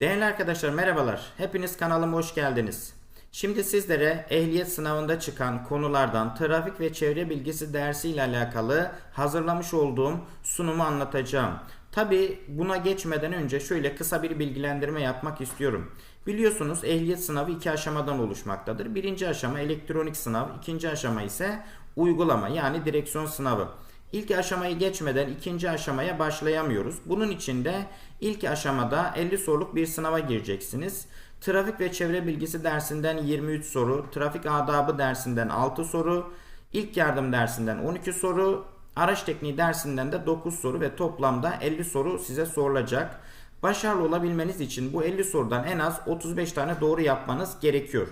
Değerli arkadaşlar merhabalar. Hepiniz kanalıma hoş geldiniz. Şimdi sizlere ehliyet sınavında çıkan konulardan trafik ve çevre bilgisi dersi ile alakalı hazırlamış olduğum sunumu anlatacağım. Tabi buna geçmeden önce şöyle kısa bir bilgilendirme yapmak istiyorum. Biliyorsunuz ehliyet sınavı iki aşamadan oluşmaktadır. Birinci aşama elektronik sınav, ikinci aşama ise uygulama yani direksiyon sınavı. İlk aşamayı geçmeden ikinci aşamaya başlayamıyoruz. Bunun için de ilk aşamada 50 soruluk bir sınava gireceksiniz. Trafik ve çevre bilgisi dersinden 23 soru, trafik adabı dersinden 6 soru, ilk yardım dersinden 12 soru, araç tekniği dersinden de 9 soru ve toplamda 50 soru size sorulacak. Başarılı olabilmeniz için bu 50 sorudan en az 35 tane doğru yapmanız gerekiyor.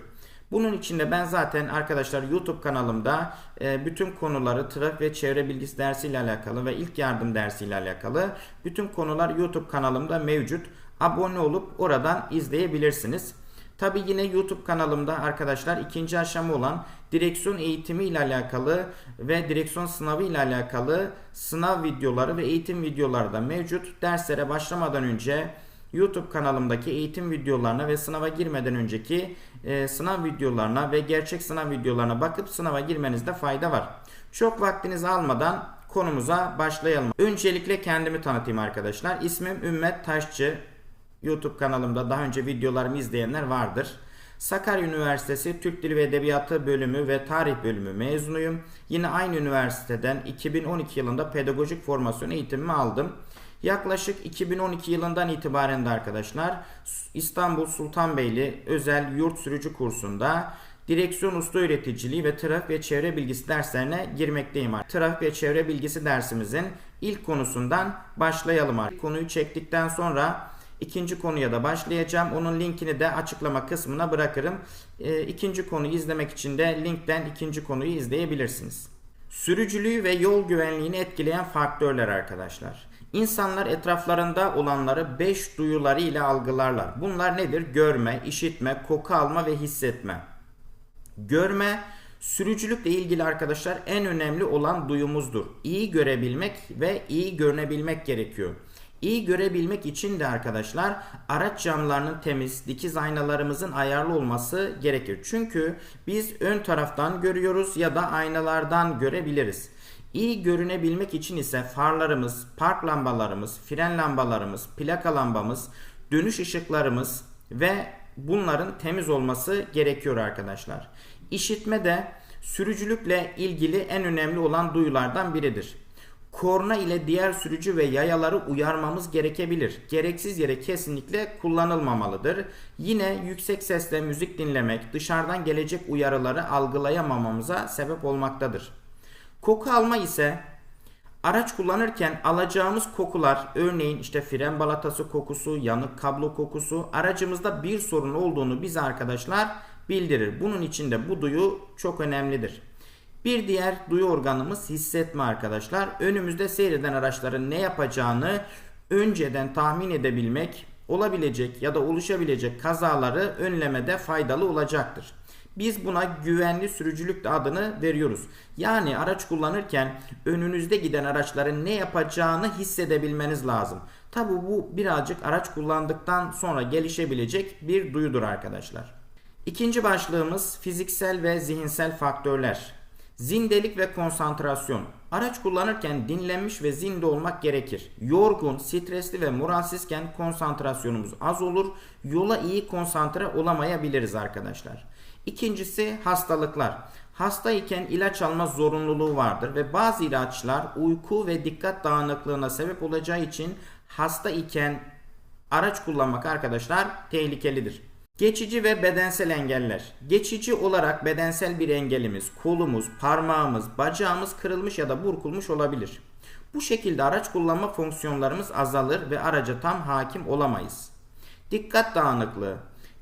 Bunun için de ben zaten arkadaşlar YouTube kanalımda e, bütün konuları trafik ve çevre bilgisi dersiyle alakalı ve ilk yardım dersiyle alakalı bütün konular YouTube kanalımda mevcut. Abone olup oradan izleyebilirsiniz. Tabi yine YouTube kanalımda arkadaşlar ikinci aşama olan direksiyon eğitimi ile alakalı ve direksiyon sınavı ile alakalı sınav videoları ve eğitim videoları da mevcut. Derslere başlamadan önce YouTube kanalımdaki eğitim videolarına ve sınava girmeden önceki e, sınav videolarına ve gerçek sınav videolarına bakıp sınava girmenizde fayda var. Çok vaktinizi almadan konumuza başlayalım. Öncelikle kendimi tanıtayım arkadaşlar. İsmim Ümmet Taşçı. YouTube kanalımda daha önce videolarımı izleyenler vardır. Sakarya Üniversitesi Türk Dili ve Edebiyatı bölümü ve tarih bölümü mezunuyum. Yine aynı üniversiteden 2012 yılında pedagojik formasyon eğitimimi aldım. Yaklaşık 2012 yılından itibaren de arkadaşlar İstanbul Sultanbeyli özel yurt sürücü kursunda direksiyon usta öğreticiliği ve trafik ve çevre bilgisi derslerine girmekteyim. Trafik ve çevre bilgisi dersimizin ilk konusundan başlayalım. artık. Konuyu çektikten sonra ikinci konuya da başlayacağım. Onun linkini de açıklama kısmına bırakırım. E, ikinci konuyu izlemek için de linkten ikinci konuyu izleyebilirsiniz. Sürücülüğü ve yol güvenliğini etkileyen faktörler arkadaşlar. İnsanlar etraflarında olanları 5 duyuları ile algılarlar. Bunlar nedir? Görme, işitme, koku alma ve hissetme. Görme sürücülükle ilgili arkadaşlar en önemli olan duyumuzdur. İyi görebilmek ve iyi görünebilmek gerekiyor. İyi görebilmek için de arkadaşlar araç camlarının temiz, dikiz aynalarımızın ayarlı olması gerekir. Çünkü biz ön taraftan görüyoruz ya da aynalardan görebiliriz. İyi görünebilmek için ise farlarımız, park lambalarımız, fren lambalarımız, plaka lambamız, dönüş ışıklarımız ve bunların temiz olması gerekiyor arkadaşlar. İşitme de sürücülükle ilgili en önemli olan duyulardan biridir. Korna ile diğer sürücü ve yayaları uyarmamız gerekebilir. Gereksiz yere kesinlikle kullanılmamalıdır. Yine yüksek sesle müzik dinlemek dışarıdan gelecek uyarıları algılayamamamıza sebep olmaktadır. Koku alma ise araç kullanırken alacağımız kokular örneğin işte fren balatası kokusu, yanık kablo kokusu aracımızda bir sorun olduğunu bize arkadaşlar bildirir. Bunun için de bu duyu çok önemlidir. Bir diğer duyu organımız hissetme arkadaşlar. Önümüzde seyreden araçların ne yapacağını önceden tahmin edebilmek olabilecek ya da oluşabilecek kazaları önlemede faydalı olacaktır. Biz buna güvenli sürücülük adını veriyoruz. Yani araç kullanırken önünüzde giden araçların ne yapacağını hissedebilmeniz lazım. Tabi bu birazcık araç kullandıktan sonra gelişebilecek bir duyudur arkadaşlar. İkinci başlığımız fiziksel ve zihinsel faktörler. Zindelik ve konsantrasyon. Araç kullanırken dinlenmiş ve zinde olmak gerekir. Yorgun, stresli ve moralsizken konsantrasyonumuz az olur. Yola iyi konsantre olamayabiliriz arkadaşlar. İkincisi hastalıklar. Hasta iken ilaç alma zorunluluğu vardır ve bazı ilaçlar uyku ve dikkat dağınıklığına sebep olacağı için hasta iken araç kullanmak arkadaşlar tehlikelidir. Geçici ve bedensel engeller. Geçici olarak bedensel bir engelimiz, kolumuz, parmağımız, bacağımız kırılmış ya da burkulmuş olabilir. Bu şekilde araç kullanma fonksiyonlarımız azalır ve araca tam hakim olamayız. Dikkat dağınıklığı.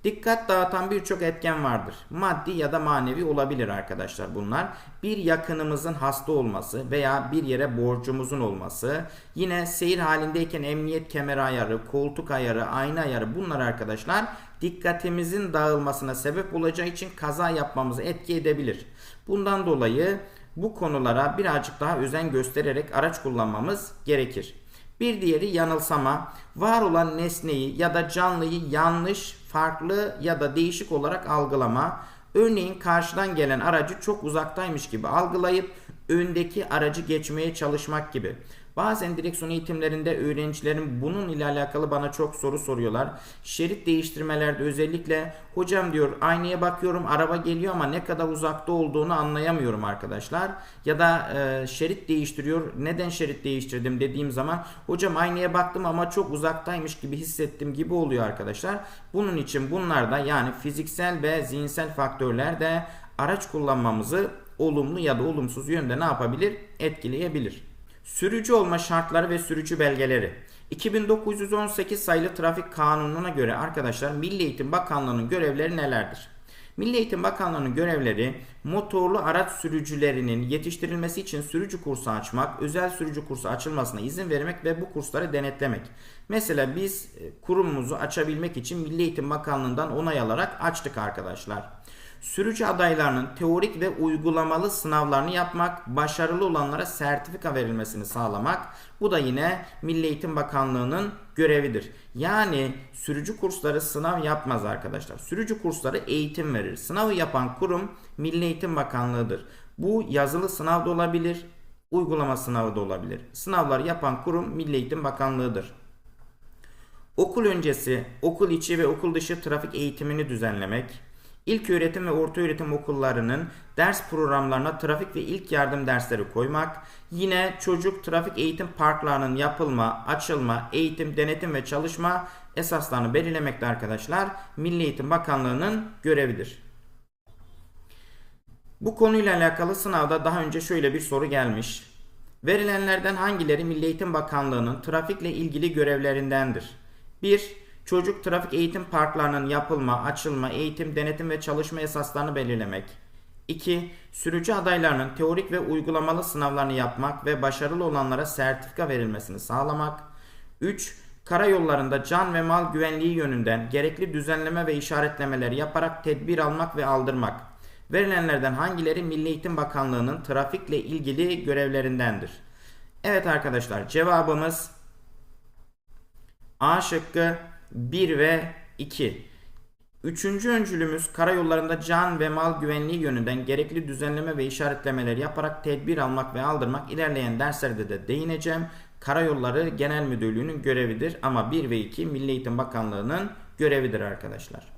Dikkat dağıtan birçok etken vardır. Maddi ya da manevi olabilir arkadaşlar bunlar. Bir yakınımızın hasta olması veya bir yere borcumuzun olması. Yine seyir halindeyken emniyet kemeri ayarı, koltuk ayarı, ayna ayarı bunlar arkadaşlar dikkatimizin dağılmasına sebep olacağı için kaza yapmamızı etki edebilir. Bundan dolayı bu konulara birazcık daha özen göstererek araç kullanmamız gerekir. Bir diğeri yanılsama. Var olan nesneyi ya da canlıyı yanlış, farklı ya da değişik olarak algılama. Örneğin karşıdan gelen aracı çok uzaktaymış gibi algılayıp öndeki aracı geçmeye çalışmak gibi. Bazen direksiyon eğitimlerinde öğrencilerim bunun ile alakalı bana çok soru soruyorlar. Şerit değiştirmelerde özellikle hocam diyor aynaya bakıyorum araba geliyor ama ne kadar uzakta olduğunu anlayamıyorum arkadaşlar. Ya da e, şerit değiştiriyor. Neden şerit değiştirdim dediğim zaman hocam aynaya baktım ama çok uzaktaymış gibi hissettim gibi oluyor arkadaşlar. Bunun için bunlar da yani fiziksel ve zihinsel faktörler de araç kullanmamızı olumlu ya da olumsuz yönde ne yapabilir? Etkileyebilir. Sürücü olma şartları ve sürücü belgeleri. 2918 sayılı trafik kanununa göre arkadaşlar Milli Eğitim Bakanlığı'nın görevleri nelerdir? Milli Eğitim Bakanlığı'nın görevleri motorlu araç sürücülerinin yetiştirilmesi için sürücü kursu açmak, özel sürücü kursu açılmasına izin vermek ve bu kursları denetlemek. Mesela biz e, kurumumuzu açabilmek için Milli Eğitim Bakanlığı'ndan onay alarak açtık arkadaşlar. Sürücü adaylarının teorik ve uygulamalı sınavlarını yapmak, başarılı olanlara sertifika verilmesini sağlamak. Bu da yine Milli Eğitim Bakanlığı'nın görevidir. Yani sürücü kursları sınav yapmaz arkadaşlar. Sürücü kursları eğitim verir. Sınavı yapan kurum Milli Eğitim Bakanlığı'dır. Bu yazılı sınav da olabilir, uygulama sınavı da olabilir. Sınavlar yapan kurum Milli Eğitim Bakanlığı'dır. Okul öncesi, okul içi ve okul dışı trafik eğitimini düzenlemek, İlk öğretim ve orta öğretim okullarının ders programlarına trafik ve ilk yardım dersleri koymak, yine çocuk trafik eğitim parklarının yapılma, açılma, eğitim, denetim ve çalışma esaslarını belirlemekte arkadaşlar Milli Eğitim Bakanlığı'nın görevidir. Bu konuyla alakalı sınavda daha önce şöyle bir soru gelmiş. Verilenlerden hangileri Milli Eğitim Bakanlığı'nın trafikle ilgili görevlerindendir? 1. Çocuk trafik eğitim parklarının yapılma, açılma, eğitim, denetim ve çalışma esaslarını belirlemek. 2. Sürücü adaylarının teorik ve uygulamalı sınavlarını yapmak ve başarılı olanlara sertifika verilmesini sağlamak. 3. Karayollarında can ve mal güvenliği yönünden gerekli düzenleme ve işaretlemeleri yaparak tedbir almak ve aldırmak. Verilenlerden hangileri Milli Eğitim Bakanlığı'nın trafikle ilgili görevlerindendir? Evet arkadaşlar cevabımız A şıkkı 1 ve 2. Üçüncü öncülümüz karayollarında can ve mal güvenliği yönünden gerekli düzenleme ve işaretlemeler yaparak tedbir almak ve aldırmak ilerleyen derslerde de değineceğim. Karayolları Genel Müdürlüğü'nün görevidir ama 1 ve 2 Milli Eğitim Bakanlığı'nın görevidir arkadaşlar.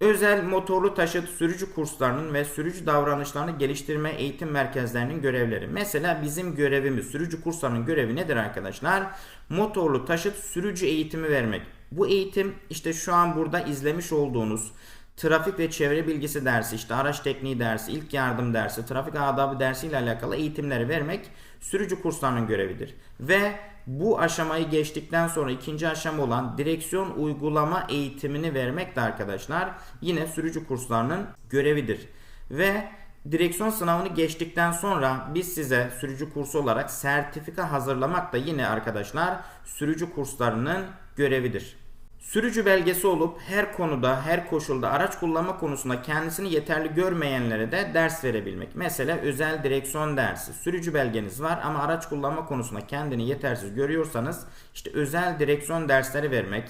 Özel motorlu taşıt sürücü kurslarının ve sürücü davranışlarını geliştirme eğitim merkezlerinin görevleri. Mesela bizim görevimiz sürücü kurslarının görevi nedir arkadaşlar? Motorlu taşıt sürücü eğitimi vermek. Bu eğitim işte şu an burada izlemiş olduğunuz trafik ve çevre bilgisi dersi, işte araç tekniği dersi, ilk yardım dersi, trafik adabı dersi ile alakalı eğitimleri vermek sürücü kurslarının görevidir. Ve bu aşamayı geçtikten sonra ikinci aşama olan direksiyon uygulama eğitimini vermek de arkadaşlar yine sürücü kurslarının görevidir. Ve direksiyon sınavını geçtikten sonra biz size sürücü kursu olarak sertifika hazırlamak da yine arkadaşlar sürücü kurslarının görevidir. Sürücü belgesi olup her konuda, her koşulda araç kullanma konusunda kendisini yeterli görmeyenlere de ders verebilmek. Mesela özel direksiyon dersi. Sürücü belgeniz var ama araç kullanma konusunda kendini yetersiz görüyorsanız işte özel direksiyon dersleri vermek,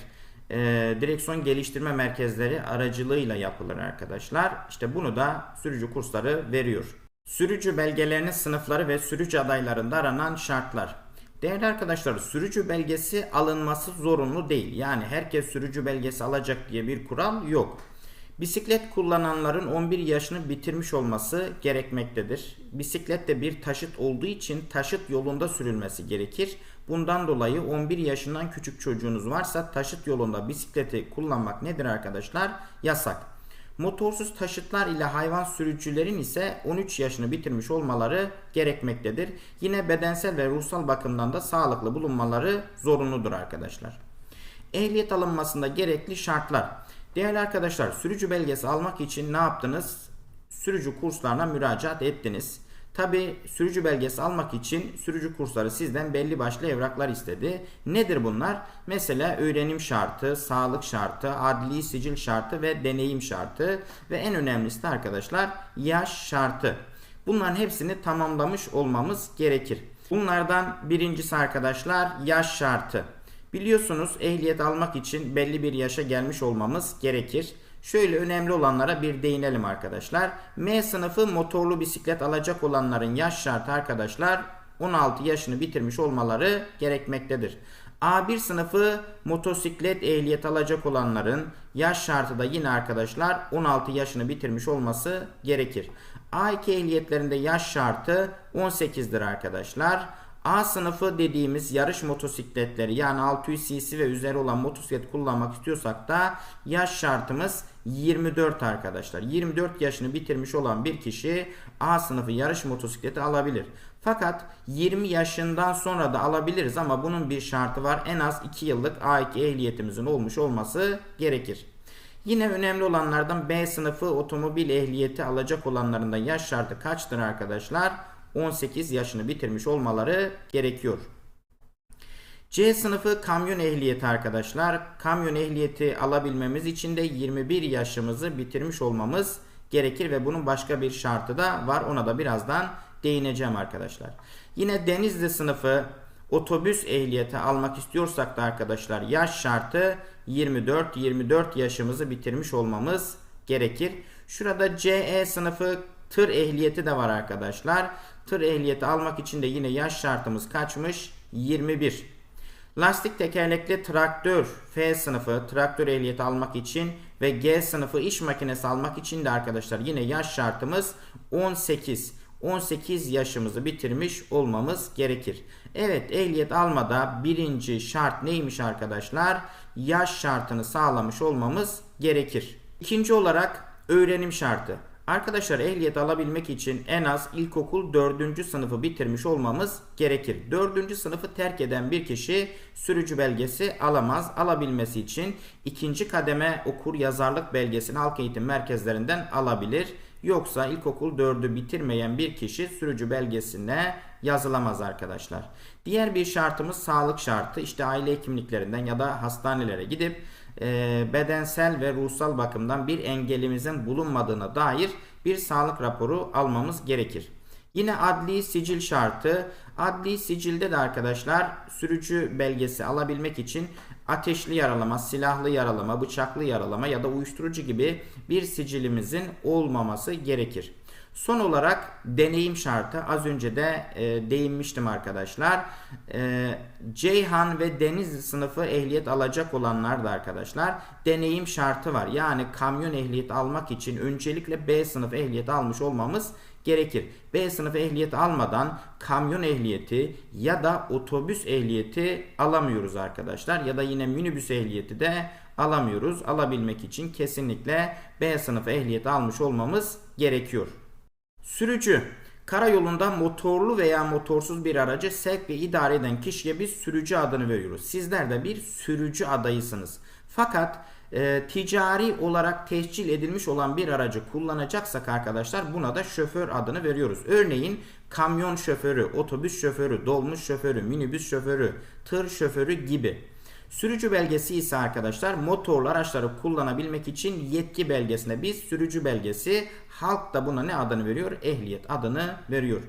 e, direksiyon geliştirme merkezleri aracılığıyla yapılır arkadaşlar. İşte bunu da sürücü kursları veriyor. Sürücü belgelerinin sınıfları ve sürücü adaylarında aranan şartlar. Değerli arkadaşlar sürücü belgesi alınması zorunlu değil. Yani herkes sürücü belgesi alacak diye bir kural yok. Bisiklet kullananların 11 yaşını bitirmiş olması gerekmektedir. Bisiklet de bir taşıt olduğu için taşıt yolunda sürülmesi gerekir. Bundan dolayı 11 yaşından küçük çocuğunuz varsa taşıt yolunda bisikleti kullanmak nedir arkadaşlar? Yasak. Motorsuz taşıtlar ile hayvan sürücülerin ise 13 yaşını bitirmiş olmaları gerekmektedir. Yine bedensel ve ruhsal bakımdan da sağlıklı bulunmaları zorunludur arkadaşlar. Ehliyet alınmasında gerekli şartlar. Değerli arkadaşlar sürücü belgesi almak için ne yaptınız? Sürücü kurslarına müracaat ettiniz. Tabi sürücü belgesi almak için sürücü kursları sizden belli başlı evraklar istedi. Nedir bunlar? Mesela öğrenim şartı, sağlık şartı, adli sicil şartı ve deneyim şartı ve en önemlisi de arkadaşlar yaş şartı. Bunların hepsini tamamlamış olmamız gerekir. Bunlardan birincisi arkadaşlar yaş şartı. Biliyorsunuz ehliyet almak için belli bir yaşa gelmiş olmamız gerekir. Şöyle önemli olanlara bir değinelim arkadaşlar. M sınıfı motorlu bisiklet alacak olanların yaş şartı arkadaşlar 16 yaşını bitirmiş olmaları gerekmektedir. A1 sınıfı motosiklet ehliyet alacak olanların yaş şartı da yine arkadaşlar 16 yaşını bitirmiş olması gerekir. A2 ehliyetlerinde yaş şartı 18'dir arkadaşlar. A sınıfı dediğimiz yarış motosikletleri yani 600 cc ve üzeri olan motosiklet kullanmak istiyorsak da yaş şartımız 24 arkadaşlar. 24 yaşını bitirmiş olan bir kişi A sınıfı yarış motosikleti alabilir. Fakat 20 yaşından sonra da alabiliriz ama bunun bir şartı var. En az 2 yıllık A2 ehliyetimizin olmuş olması gerekir. Yine önemli olanlardan B sınıfı otomobil ehliyeti alacak olanların da yaş şartı kaçtır arkadaşlar? 18 yaşını bitirmiş olmaları gerekiyor. C sınıfı kamyon ehliyeti arkadaşlar. Kamyon ehliyeti alabilmemiz için de 21 yaşımızı bitirmiş olmamız gerekir ve bunun başka bir şartı da var. Ona da birazdan değineceğim arkadaşlar. Yine Denizli sınıfı otobüs ehliyeti almak istiyorsak da arkadaşlar yaş şartı 24 24 yaşımızı bitirmiş olmamız gerekir. Şurada CE sınıfı tır ehliyeti de var arkadaşlar. Tır ehliyeti almak için de yine yaş şartımız kaçmış? 21. Lastik tekerlekli traktör F sınıfı traktör ehliyeti almak için ve G sınıfı iş makinesi almak için de arkadaşlar yine yaş şartımız 18. 18 yaşımızı bitirmiş olmamız gerekir. Evet ehliyet almada birinci şart neymiş arkadaşlar? Yaş şartını sağlamış olmamız gerekir. İkinci olarak öğrenim şartı. Arkadaşlar ehliyet alabilmek için en az ilkokul 4. sınıfı bitirmiş olmamız gerekir. 4. sınıfı terk eden bir kişi sürücü belgesi alamaz. Alabilmesi için ikinci kademe okur yazarlık belgesini halk eğitim merkezlerinden alabilir. Yoksa ilkokul 4'ü bitirmeyen bir kişi sürücü belgesine yazılamaz arkadaşlar. Diğer bir şartımız sağlık şartı. İşte aile hekimliklerinden ya da hastanelere gidip e, bedensel ve ruhsal bakımdan bir engelimizin bulunmadığına dair bir sağlık raporu almamız gerekir. Yine adli sicil şartı. Adli sicilde de arkadaşlar sürücü belgesi alabilmek için ateşli yaralama, silahlı yaralama, bıçaklı yaralama ya da uyuşturucu gibi bir sicilimizin olmaması gerekir. Son olarak deneyim şartı az önce de e, değinmiştim arkadaşlar. E, Ceyhan ve Deniz sınıfı ehliyet alacak olanlar da arkadaşlar deneyim şartı var. Yani kamyon ehliyet almak için öncelikle B sınıf ehliyet almış olmamız gerekir. B sınıf ehliyet almadan kamyon ehliyeti ya da otobüs ehliyeti alamıyoruz arkadaşlar. Ya da yine minibüs ehliyeti de alamıyoruz. Alabilmek için kesinlikle B sınıf ehliyet almış olmamız gerekiyor. Sürücü Karayolunda motorlu veya motorsuz bir aracı sevk ve idare eden kişiye biz sürücü adını veriyoruz. Sizler de bir sürücü adayısınız. Fakat e, ticari olarak tescil edilmiş olan bir aracı kullanacaksak arkadaşlar buna da şoför adını veriyoruz. Örneğin kamyon şoförü, otobüs şoförü, dolmuş şoförü, minibüs şoförü, tır şoförü gibi. Sürücü belgesi ise arkadaşlar motorlu araçları kullanabilmek için yetki belgesine biz sürücü belgesi halk da buna ne adını veriyor? Ehliyet adını veriyor.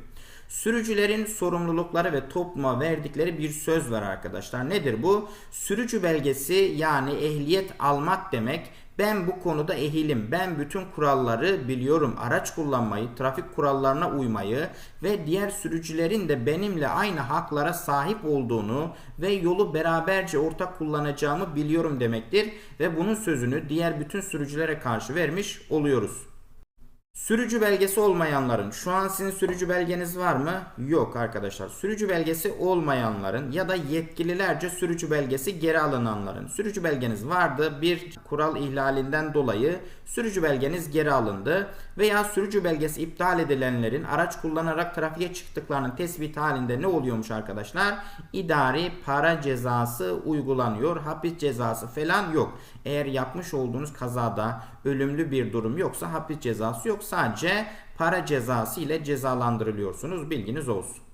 Sürücülerin sorumlulukları ve topluma verdikleri bir söz var arkadaşlar. Nedir bu? Sürücü belgesi yani ehliyet almak demek. Ben bu konuda ehilim. Ben bütün kuralları biliyorum. Araç kullanmayı, trafik kurallarına uymayı ve diğer sürücülerin de benimle aynı haklara sahip olduğunu ve yolu beraberce ortak kullanacağımı biliyorum demektir. Ve bunun sözünü diğer bütün sürücülere karşı vermiş oluyoruz. Sürücü belgesi olmayanların şu an sizin sürücü belgeniz var mı? Yok arkadaşlar. Sürücü belgesi olmayanların ya da yetkililerce sürücü belgesi geri alınanların sürücü belgeniz vardı bir kural ihlalinden dolayı sürücü belgeniz geri alındı veya sürücü belgesi iptal edilenlerin araç kullanarak trafiğe çıktıklarının tespit halinde ne oluyormuş arkadaşlar? İdari para cezası uygulanıyor. Hapis cezası falan yok. Eğer yapmış olduğunuz kazada ölümlü bir durum yoksa hapis cezası yok. Sadece para cezası ile cezalandırılıyorsunuz. Bilginiz olsun.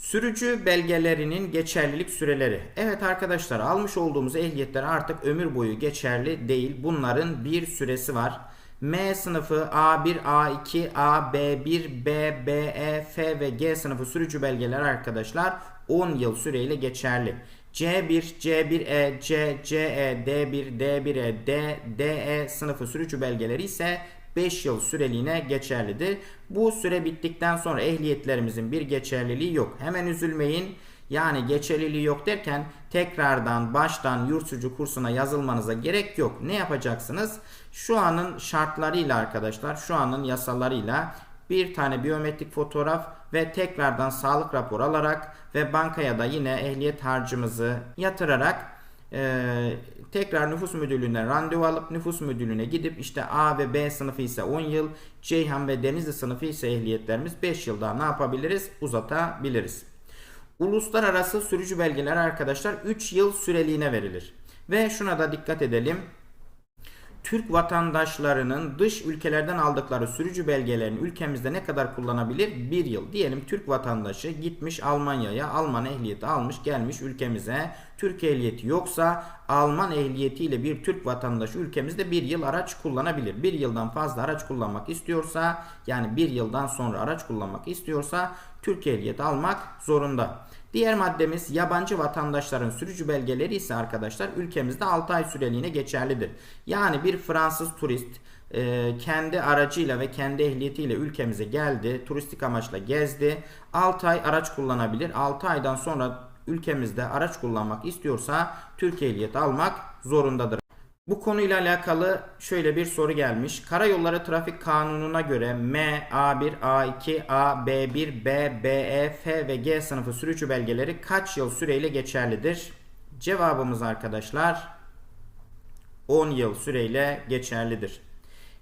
Sürücü belgelerinin geçerlilik süreleri. Evet arkadaşlar almış olduğumuz ehliyetler artık ömür boyu geçerli değil. Bunların bir süresi var. M sınıfı A1, A2, A, B1, B, B, E, F ve G sınıfı sürücü belgeler arkadaşlar 10 yıl süreyle geçerli. C1, C1E, C, CE, D1, D1E, D, DE sınıfı sürücü belgeleri ise 5 yıl süreliğine geçerlidir. Bu süre bittikten sonra ehliyetlerimizin bir geçerliliği yok. Hemen üzülmeyin. Yani geçerliliği yok derken tekrardan baştan yurtsucu kursuna yazılmanıza gerek yok. Ne yapacaksınız? Şu anın şartlarıyla arkadaşlar, şu anın yasalarıyla bir tane biyometrik fotoğraf ve tekrardan sağlık raporu alarak ve bankaya da yine ehliyet harcımızı yatırarak e, tekrar nüfus müdürlüğünden randevu alıp nüfus müdürlüğüne gidip işte A ve B sınıfı ise 10 yıl, Ceyhan ve Denizli sınıfı ise ehliyetlerimiz 5 yılda ne yapabiliriz? Uzatabiliriz. Uluslararası sürücü belgeler arkadaşlar 3 yıl süreliğine verilir. Ve şuna da dikkat edelim. Türk vatandaşlarının dış ülkelerden aldıkları sürücü belgelerini ülkemizde ne kadar kullanabilir? Bir yıl. Diyelim Türk vatandaşı gitmiş Almanya'ya Alman ehliyeti almış gelmiş ülkemize. Türk ehliyeti yoksa Alman ehliyetiyle bir Türk vatandaşı ülkemizde bir yıl araç kullanabilir. Bir yıldan fazla araç kullanmak istiyorsa yani bir yıldan sonra araç kullanmak istiyorsa Türk ehliyeti almak zorunda. Diğer maddemiz yabancı vatandaşların sürücü belgeleri ise arkadaşlar ülkemizde 6 ay süreliğine geçerlidir. Yani bir Fransız turist e, kendi aracıyla ve kendi ehliyetiyle ülkemize geldi. Turistik amaçla gezdi. 6 ay araç kullanabilir. 6 aydan sonra ülkemizde araç kullanmak istiyorsa Türk ehliyeti almak zorundadır. Bu konuyla alakalı şöyle bir soru gelmiş. Karayolları Trafik Kanunu'na göre M, A1, A2, A, B1, B, BE, F ve G sınıfı sürücü belgeleri kaç yıl süreyle geçerlidir? Cevabımız arkadaşlar 10 yıl süreyle geçerlidir.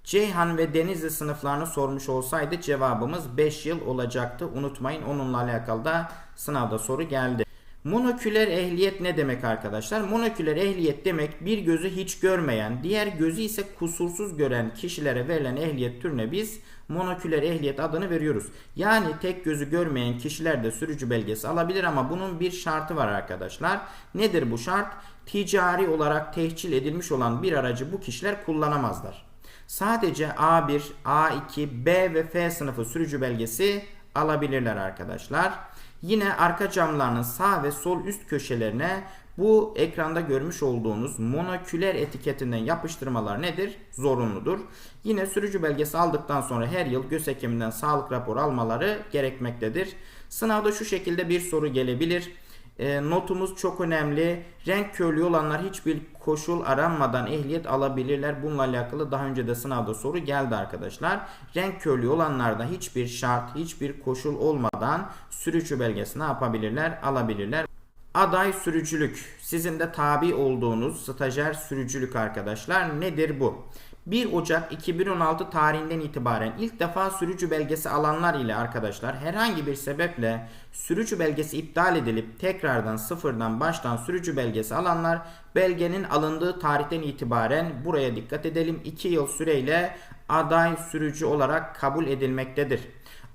Ceyhan ve Denizli sınıflarını sormuş olsaydı cevabımız 5 yıl olacaktı. Unutmayın onunla alakalı da sınavda soru geldi. Monoküler ehliyet ne demek arkadaşlar? Monoküler ehliyet demek bir gözü hiç görmeyen, diğer gözü ise kusursuz gören kişilere verilen ehliyet türüne biz monoküler ehliyet adını veriyoruz. Yani tek gözü görmeyen kişiler de sürücü belgesi alabilir ama bunun bir şartı var arkadaşlar. Nedir bu şart? Ticari olarak tehcil edilmiş olan bir aracı bu kişiler kullanamazlar. Sadece A1, A2, B ve F sınıfı sürücü belgesi alabilirler arkadaşlar. Yine arka camlarının sağ ve sol üst köşelerine bu ekranda görmüş olduğunuz monoküler etiketinden yapıştırmalar nedir? Zorunludur. Yine sürücü belgesi aldıktan sonra her yıl göz hekiminden sağlık raporu almaları gerekmektedir. Sınavda şu şekilde bir soru gelebilir. E, notumuz çok önemli. Renk körlüğü olanlar hiçbir koşul aranmadan ehliyet alabilirler. Bununla alakalı daha önce de sınavda soru geldi arkadaşlar. Renk körlüğü olanlarda hiçbir şart, hiçbir koşul olmadan sürücü belgesi ne yapabilirler? Alabilirler. Aday sürücülük. Sizin de tabi olduğunuz stajyer sürücülük arkadaşlar. Nedir bu? 1 Ocak 2016 tarihinden itibaren ilk defa sürücü belgesi alanlar ile arkadaşlar herhangi bir sebeple sürücü belgesi iptal edilip tekrardan sıfırdan baştan sürücü belgesi alanlar belgenin alındığı tarihten itibaren buraya dikkat edelim. 2 yıl süreyle aday sürücü olarak kabul edilmektedir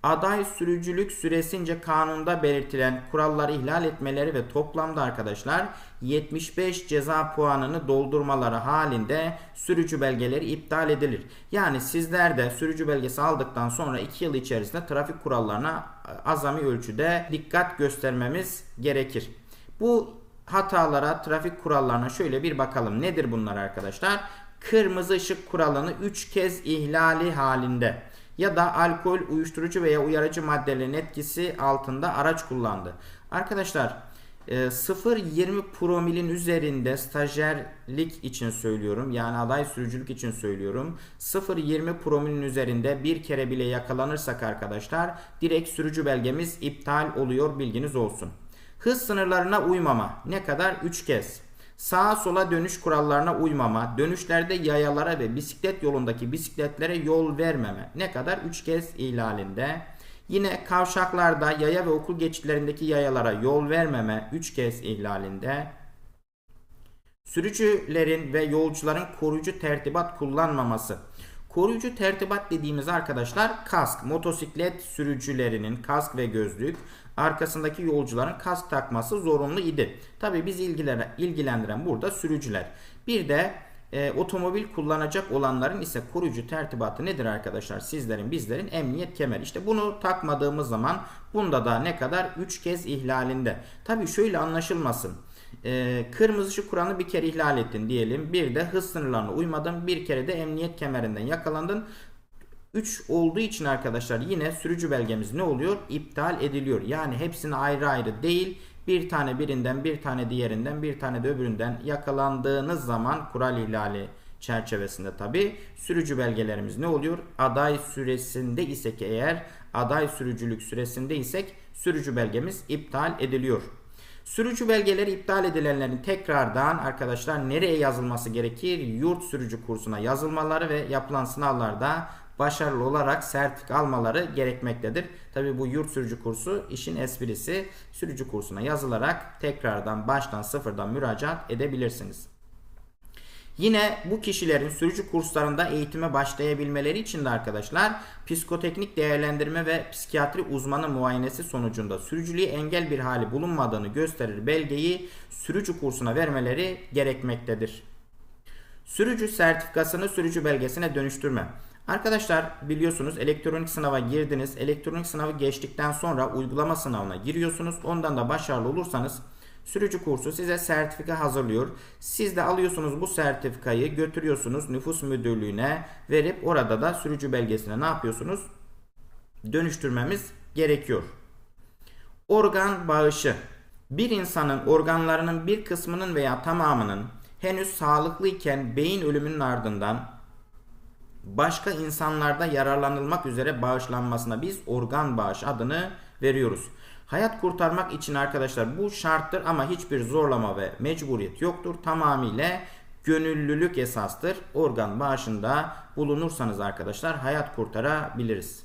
aday sürücülük süresince kanunda belirtilen kuralları ihlal etmeleri ve toplamda arkadaşlar 75 ceza puanını doldurmaları halinde sürücü belgeleri iptal edilir. Yani sizler de sürücü belgesi aldıktan sonra 2 yıl içerisinde trafik kurallarına azami ölçüde dikkat göstermemiz gerekir. Bu hatalara, trafik kurallarına şöyle bir bakalım. Nedir bunlar arkadaşlar? Kırmızı ışık kuralını 3 kez ihlali halinde ya da alkol, uyuşturucu veya uyarıcı maddelerin etkisi altında araç kullandı. Arkadaşlar 0-20 e, promilin üzerinde stajyerlik için söylüyorum. Yani aday sürücülük için söylüyorum. 0-20 promilin üzerinde bir kere bile yakalanırsak arkadaşlar direkt sürücü belgemiz iptal oluyor bilginiz olsun. Hız sınırlarına uymama ne kadar? 3 kez. Sağa sola dönüş kurallarına uymama, dönüşlerde yayalara ve bisiklet yolundaki bisikletlere yol vermeme ne kadar 3 kez ihlalinde. Yine kavşaklarda yaya ve okul geçitlerindeki yayalara yol vermeme 3 kez ihlalinde. Sürücülerin ve yolcuların koruyucu tertibat kullanmaması. Koruyucu tertibat dediğimiz arkadaşlar kask, motosiklet sürücülerinin kask ve gözlük, arkasındaki yolcuların kask takması zorunlu idi. Tabi biz ilgilendiren burada sürücüler. Bir de E, otomobil kullanacak olanların ise koruyucu tertibatı nedir arkadaşlar? Sizlerin bizlerin emniyet kemer. İşte bunu takmadığımız zaman bunda da ne kadar? 3 kez ihlalinde. Tabii şöyle anlaşılmasın. E, kırmızı ışık kuralını bir kere ihlal ettin diyelim. Bir de hız sınırlarına uymadın. Bir kere de emniyet kemerinden yakalandın. 3 olduğu için arkadaşlar yine sürücü belgemiz ne oluyor? İptal ediliyor. Yani hepsini ayrı ayrı değil bir tane birinden bir tane diğerinden bir tane de öbüründen yakalandığınız zaman kural ihlali çerçevesinde tabi sürücü belgelerimiz ne oluyor? Aday süresinde isek eğer aday sürücülük süresinde isek sürücü belgemiz iptal ediliyor. Sürücü belgeleri iptal edilenlerin tekrardan arkadaşlar nereye yazılması gerekir? Yurt sürücü kursuna yazılmaları ve yapılan sınavlarda başarılı olarak sertifika almaları gerekmektedir. Tabi bu yurt sürücü kursu işin esprisi sürücü kursuna yazılarak tekrardan baştan sıfırdan müracaat edebilirsiniz. Yine bu kişilerin sürücü kurslarında eğitime başlayabilmeleri için de arkadaşlar psikoteknik değerlendirme ve psikiyatri uzmanı muayenesi sonucunda sürücülüğe engel bir hali bulunmadığını gösterir belgeyi sürücü kursuna vermeleri gerekmektedir. Sürücü sertifikasını sürücü belgesine dönüştürme. Arkadaşlar biliyorsunuz elektronik sınava girdiniz. Elektronik sınavı geçtikten sonra uygulama sınavına giriyorsunuz. Ondan da başarılı olursanız sürücü kursu size sertifika hazırlıyor. Siz de alıyorsunuz bu sertifikayı götürüyorsunuz nüfus müdürlüğüne verip orada da sürücü belgesine ne yapıyorsunuz? Dönüştürmemiz gerekiyor. Organ bağışı. Bir insanın organlarının bir kısmının veya tamamının henüz sağlıklı iken beyin ölümünün ardından başka insanlarda yararlanılmak üzere bağışlanmasına biz organ bağışı adını veriyoruz. Hayat kurtarmak için arkadaşlar bu şarttır ama hiçbir zorlama ve mecburiyet yoktur. Tamamıyla gönüllülük esastır. Organ bağışında bulunursanız arkadaşlar hayat kurtarabiliriz.